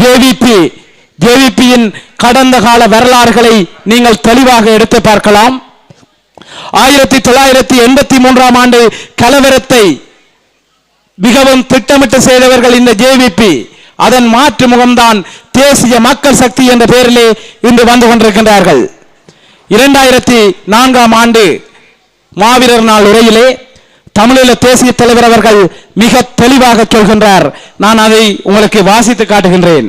JVP ஜேவிபியின் கடந்த கால வரலாறுகளை நீங்கள் தெளிவாக எடுத்து பார்க்கலாம். ஆயிரத்தி தொள்ளாயிரத்தி எண்பத்தி மூன்றாம் ஆண்டு கலவரத்தை மிகவும் திட்டமிட்டு செய்தவர்கள் இந்த ஜேவிபி அதன் மாற்று முகம்தான் தேசிய மக்கள் சக்தி என்ற பெயரிலே இன்று வந்து கொண்டிருக்கின்றார்கள். இரண்டாயிரத்தி நான்காம் ஆண்டு மாவீரர் நாள் உரையிலே தமிழில பேசிய தலைவர் அவர்கள் மிக தெளிவாக சொல்கின்றார். நான் அதை உங்களுக்கு வாசித்து காட்டுகின்றேன்.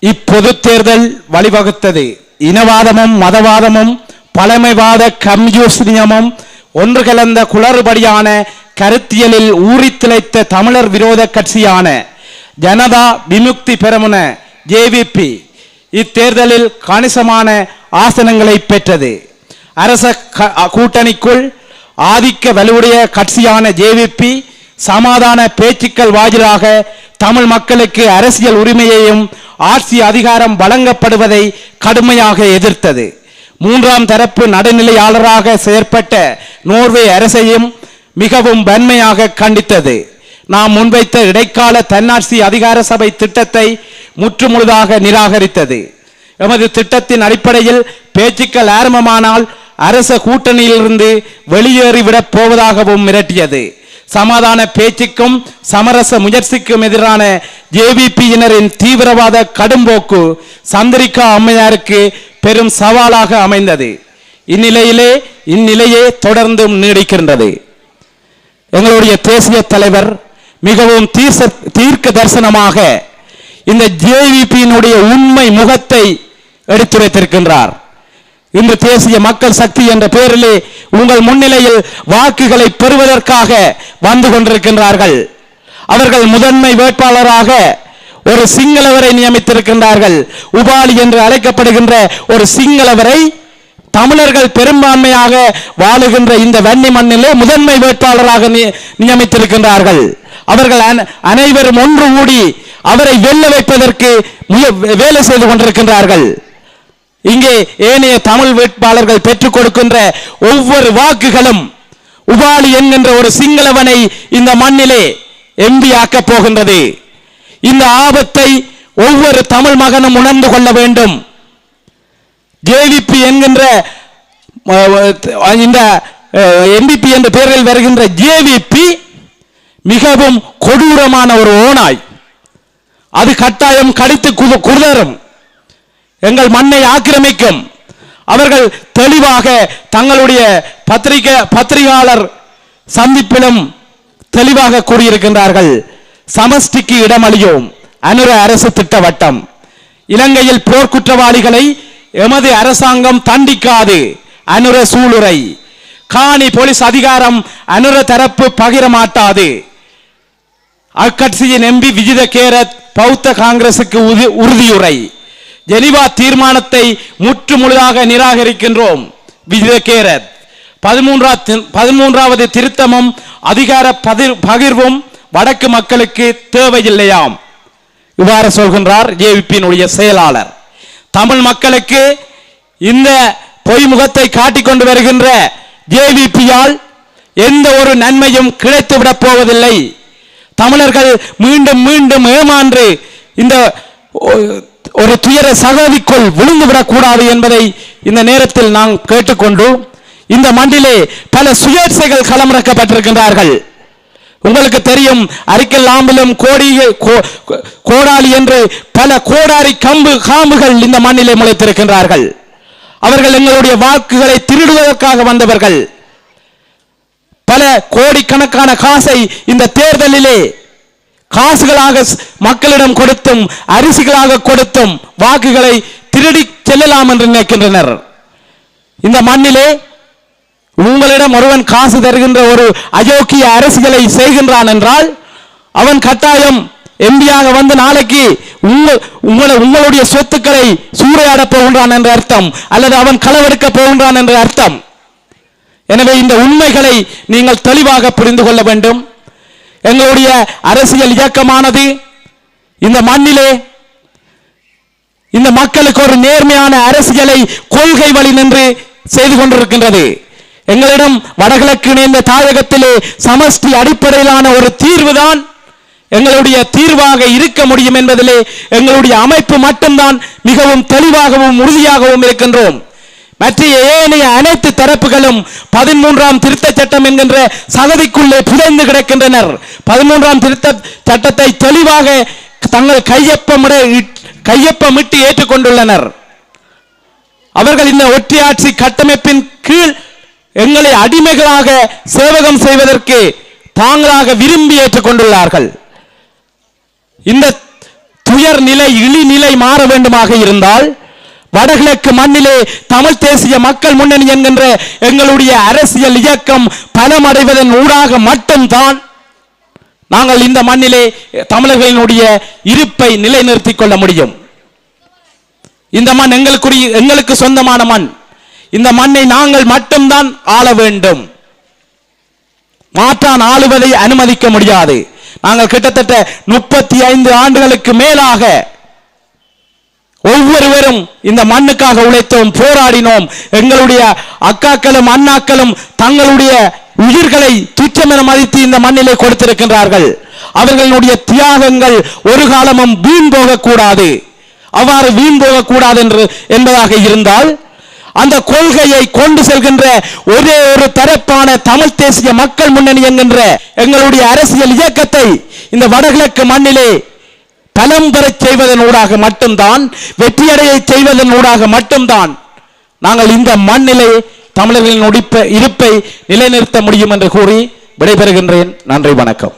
இப்பொது தேர்தல் வழிவகுத்தது. இனவாதமும் மதவாதமும் பழமைவாத கம்யூனிசமும் ஒன்று கலந்த குளறுபடியான கருத்தியலில் ஊறித்திளைத்த தமிழர் விரோத கட்சியான ஜனதா விமுக்தி பெருமன ஜேவிபி இத்தேர்தலில் கணிசமான ஆசனங்களை பெற்றது. அரச க- கூட்டணிக்குள் ஆதிக்க வலுவுடைய கட்சியான ஜேவிபி சமாதான பேச்சுக்கள் வாயிலாக தமிழ் மக்களுக்கு அரசியல் உரிமையையும் ஆட்சி அதிகாரம் வழங்கப்படுவதை கடுமையாக எதிர்த்தது. மூன்றாம் தரப்பு நடுநிலையாளராக செயற்பட்ட நோர்வே அரசையும் மிகவும் வன்மையாக கண்டித்தது. நாம் முன்வைத்த இடைக்கால தன்னாட்சி அதிகார சபை திட்டத்தை முற்றுமுழுதாக நிராகரித்தது. எமது திட்டத்தின் அடிப்படையில் பேச்சுக்கள் ஆரம்பமானால் அரச கூட்டணியிலிருந்து வெளியேறிவிடப் போவதாகவும் மிரட்டியது. சமாதான பேச்சுக்கும் சமரச முயற்சிக்கும் எதிரான ஜேவிபியினரின் தீவிரவாத கடும்போக்கு சந்திரிகா அம்மையாருக்கு பெரும் சவாலாக அமைந்தது. இந்நிலையிலே இந்நிலையே தொடர்ந்தும் நீடிக்கின்றது. எங்களுடைய தேசிய தலைவர் மிகவும் தீர்க்க தீர்க்க தரிசனமாக இந்த ஜேவிபியினுடைய உண்மை முகத்தை எடுத்துரைத்திருக்கின்றார். இன்று தேசிய மக்கள் சக்தி என்ற பெயரிலே உங்கள் முன்னிலையில் வாக்குகளை பெறுவதற்காக வந்து கொண்டிருக்கின்றார்கள். அவர்கள் முதன்மை வேட்பாளராக ஒரு சிங்களவரை நியமித்திருக்கின்றார்கள். உபாலி என்று அழைக்கப்படுகின்ற ஒரு சிங்களவரை தமிழர்கள் பெரும்பான்மையாக வாழுகின்ற இந்த வன்னி மண்ணிலே முதன்மை வேட்பாளராக நியமித்திருக்கின்றார்கள். அவர்கள் அனைவரும் ஒன்று கூடி அவரை வெல்ல வைப்பதற்கு முய- வேலை செய்து கொண்டிருக்கின்றார்கள். இங்கே ஏனைய தமிழ் வேட்பாளர்கள் பெற்றுக் கொடுக்கின்ற ஒவ்வொரு வாக்குகளும் உபாலி என்கின்ற ஒரு சிங்களவனை இந்த மண்ணிலே எம்பி ஆக்கப் போகின்றது. இந்த ஆபத்தை ஒவ்வொரு தமிழ் மகனும் உணர்ந்து கொள்ள வேண்டும். ஜேவிபி என்கின்ற இந்த எம்பிபி என்ற பெயரில் வருகின்ற ஜேவிபி மிகவும் கொடூரமான ஒரு ஓனாய் அது கட்டாயம் கடித்து குது- குதறும் எங்கள் மண்ணை ஆக்கிரமிக்கும். அவர்கள் தெளிவாக தங்களுடைய பத்திரிகை பத்திரிகையாளர் சந்திப்பிலும் தெளிவாக கூறியிருக்கின்றார்கள். சமஷ்டிக்கு இடமளியோம். அனுர அரசு திட்டவட்டம். இலங்கையில் போர்க்குற்றவாளிகளை எமது அரசாங்கம் தண்டிக்காது. அனுர சூளுரை. காணி போலீஸ் அதிகாரம் அனுர தரப்பு பகிர மாட்டாது அக்கட்சியின் எம்பி விஜித கேரத் பௌத்த காங்கிரசுக்கு உறுதியுரை. ஜெனிவா தீர்மானத்தை முற்று முழுதாக நிராகரிக்கின்றோம் விஜித கேரத். பதிமூன்றா பதிமூன்றாவது திருத்தமும் அதிகார பதிர் பகிர்வும் வடக்கு மக்களுக்கு தேவையில்லையாம். இவ்வாறு சொல்கின்றார் ஜேவிபியினுடைய செயலாளர். தமிழ் மக்களுக்கு இந்த பொய்முகத்தை முகத்தை காட்டிக்கொண்டு வருகின்ற ஜேவிபியால் எந்த ஒரு நன்மையும் கிடைத்துவிடப் போவதில்லை. தமிழர்கள் மீண்டும் மீண்டும் ஏமான்று இந்த ஒ- ஒரு துயர சகதிக்குள் விழுந்துவிடக் கூடாது என்பதை இந்த நேரத்தில் நாம் கேட்டுக்கொண்டு இந்த மண்டிலே பல சுயேட்சைகள் களமிறக்கப்பட்டிருக்கின்றார்கள். உங்களுக்கு தெரியும் அரிக்கல் ஆம்பலம் கோடி கோ- என்று பல கோடாரி கம்பு காம்புகள் இந்த மண்ணிலே முளைத்திருக்கின்றார்கள். அவர்கள் எங்களுடைய வாக்குகளை திருடுவதற்காக வந்தவர்கள். கோடிக்கணக்கான காசை இந்த தேர்தலிலே காசுகளாக மக்களிடம் கொடுத்தும் அரிசிகளாக கொடுத்தும் வாக்குகளை திருடி செல்லலாம் என்று நினைக்கின்றனர். இந்த மண்ணிலே உங்களிடம் ஒருவன் காசு தருகின்ற ஒரு அயோக்கிய அரசியலை செய்கின்றான் என்றால் அவன் கட்டாயம் எம்பியாக வந்து நாளைக்கு உங்கள் உங்களை உங்களுடைய சொத்துக்களை சூறையாடப் போகின்றான் என்ற அர்த்தம் அல்லது அவன் களவெடுக்க போகின்றான் என்ற அர்த்தம். எனவே இந்த உண்மைகளை நீங்கள் தெளிவாக புரிந்து கொள்ள வேண்டும். எங்களுடைய அரசியல் இயக்கமானது இந்த மண்ணிலே இந்த மக்களுக்கு ஒரு நேர்மையான அரசியலை கொள்கை வழி நின்று செய்து கொண்டிருக்கின்றது. எங்களிடம் வடகிழக்கு இணைந்த தாயகத்திலே சமஷ்டி அடிப்படையிலான ஒரு தீர்வுதான் எங்களுடைய தீர்வாக இருக்க முடியும் என்பதிலே எங்களுடைய அமைப்பு மட்டும்தான் மிகவும் தெளிவாகவும் உறுதியாகவும் இருக்கின்றோம். மற்ற ஏனைய அனைத்து தரப்புகளும் பதிமூன்றாம் திருத்த சட்டம் என்கின்ற சகதிக்குள்ளே புதைந்து கிடக்கின்றனர். பதிமூன்றாம் திருத்த சட்டத்தை தெளிவாக தங்கள் கையொப்பமிட கையொப்பமிட்டு ஏற்றுக்கொண்டுள்ளனர். அவர்கள் இந்த ஒற்றையாட்சி கட்டமைப்பின் கீழ் எங்களை அடிமைகளாக சேவகம் செய்வதற்கு தாங்களாக விரும்பி ஏற்றுக்கொண்டுள்ளார்கள். இந்த துயர் நிலை இழிநிலை மாற வேண்டுமாக இருந்தால் வடகிழக்கு மண்ணிலே தமிழ் தேசிய மக்கள் முன்னணி என்கின்ற எங்களுடைய அரசியல் இயக்கம் பலமடைவதன் ஊடாக மட்டும்தான் நாங்கள் இந்த மண்ணிலே தமிழர்களினுடைய இருப்பை நிலைநிறுத்திக் கொள்ள முடியும். இந்த மண் எங்களுக்குரிய எங்களுக்கு சொந்தமான மண். இந்த மண்ணை நாங்கள் மட்டும்தான் ஆள வேண்டும். மாற்றான் ஆளுவதை அனுமதிக்க முடியாது. நாங்கள் கிட்டத்தட்ட முப்பத்தி ஐந்து ஆண்டுகளுக்கு மேலாக ஒவ்வொருவரும் இந்த மண்ணுக்காக உழைத்தோம் போராடினோம். எங்களுடைய அக்காக்களும் அண்ணாக்களும் தங்களுடைய உயிர்களை துச்சமென மதித்து இந்த மண்ணிலே கொடுத்திருக்கின்றார்கள். அவர்களுடைய தியாகங்கள் ஒரு காலமும் வீண் போகக்கூடாது. அவ்வாறு வீண் போகக்கூடாது என்று என்பதாக இருந்தால் அந்த கொள்கையை கொண்டு செல்கின்ற ஒரே ஒரு தரப்பான தமிழ் தேசிய மக்கள் முன்னணி என்கின்ற எங்களுடைய அரசியல் இயக்கத்தை இந்த வடகிழக்கு மண்ணிலே பலம் பெறச் செய்வதன் ஊடாக மட்டும்தான் வெற்றியடைய செய்வதன் ஊடாக மட்டும்தான். நாங்கள் இந்த மண்ணிலே தமிழர்களின் உடிப்ப இருப்பை நிலைநிறுத்த முடியும் என்று கூறி விடைபெறுகின்றேன். நன்றி வணக்கம்.